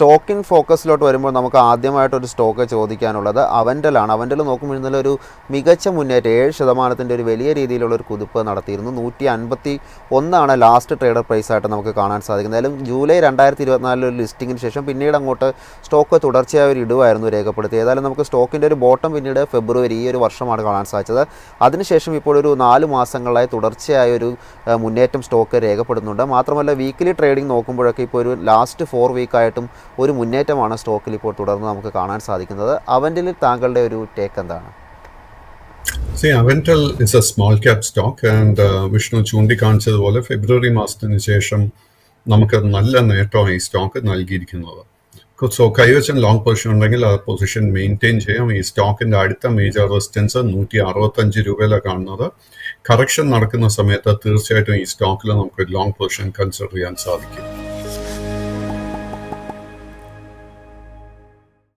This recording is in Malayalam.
സ്റ്റോക്കിൻ ഫോക്കസിലോട്ട് വരുമ്പോൾ നമുക്ക് ആദ്യമായിട്ടൊരു സ്റ്റോക്ക് ചോദിക്കാനുള്ളത് അവന്റലാണ് അവന്റൽ നോക്കുമ്പോൾ ഇന്നലെ ഒരു മികച്ച മുന്നേറ്റം ഏഴ് ശതമാനത്തിന്റെ ഒരു വലിയ രീതിയിലുള്ള ഒരു കുതിപ്പ് നടത്തിയിരുന്നു. നൂറ്റി അൻപത്തി ഒന്നാണ് ലാസ്റ്റ് ട്രേഡർ പ്രൈസ് ആയിട്ട് നമുക്ക് കാണാൻ സാധിക്കുന്നത്. ഏതായാലും ജൂലൈ രണ്ടായിരത്തി ഇരുപത്തിനാലിൽ ഒരു ലിസ്റ്റിങ്ങിന് ശേഷം പിന്നീട് അങ്ങോട്ട് സ്റ്റോക്ക് തുടർച്ചയായ ഒരു ഇടുവായിരുന്നു രേഖപ്പെടുത്തി ഏതായാലും നമുക്ക് സ്റ്റോക്കിന്റെ ഒരു ബോട്ടം പിന്നീട് ഫെബ്രുവരി ഈ ഒരു വർഷമാണ് കാണാൻ സാധിച്ചത്. അതിനുശേഷം ഇപ്പോൾ ഒരു നാല് മാസങ്ങളായി തുടർച്ചയായ ഒരു മുന്നേറ്റം സ്റ്റോക്ക് രേഖപ്പെടുന്നുണ്ട്. മാത്രമല്ല വീക്കിലി ട്രേഡിംഗ് നോക്കുമ്പോഴൊക്കെ ഇപ്പോൾ ഒരു ലാസ്റ്റ് ഫോർ വീക്കായിട്ടും ഒരു മുന്നേറ്റമാണ് സ്റ്റോക്കിൽ ഇപ്പോൾ തുടർന്ന് നമുക്ക് കാണാൻ സാധിക്കുന്നത്. അവന്റെ താങ്കളുടെ ഒരു ടേക്ക് എന്താണ്? See, Aventel is a small cap stock and uh, Vishnu ചൂണ്ടിക്കാണിച്ചതുപോലെ ഫെബ്രുവരി മാസത്തിന് ശേഷം നമുക്ക് നല്ല നേട്ടമാണ് ഈ സ്റ്റോക്ക് നൽകിയിരിക്കുന്നത്. സോ കൈവശം ലോങ് പൊസിഷൻ ഉണ്ടെങ്കിൽ ആ പൊസിഷൻ മെയിന്റെയിൻ ചെയ്യാം. ഈ സ്റ്റോക്കിന്റെ അടുത്ത മേജർ റെസിസ്റ്റൻസ് നൂറ്റി അറുപത്തഞ്ച് രൂപയിലാണ് കാണുന്നത്. കറക്ഷൻ നടക്കുന്ന സമയത്ത് തീർച്ചയായിട്ടും ഈ സ്റ്റോക്കിൽ നമുക്ക് ലോങ് പൊസിഷൻ കൺസിഡർ ചെയ്യാൻ സാധിക്കും.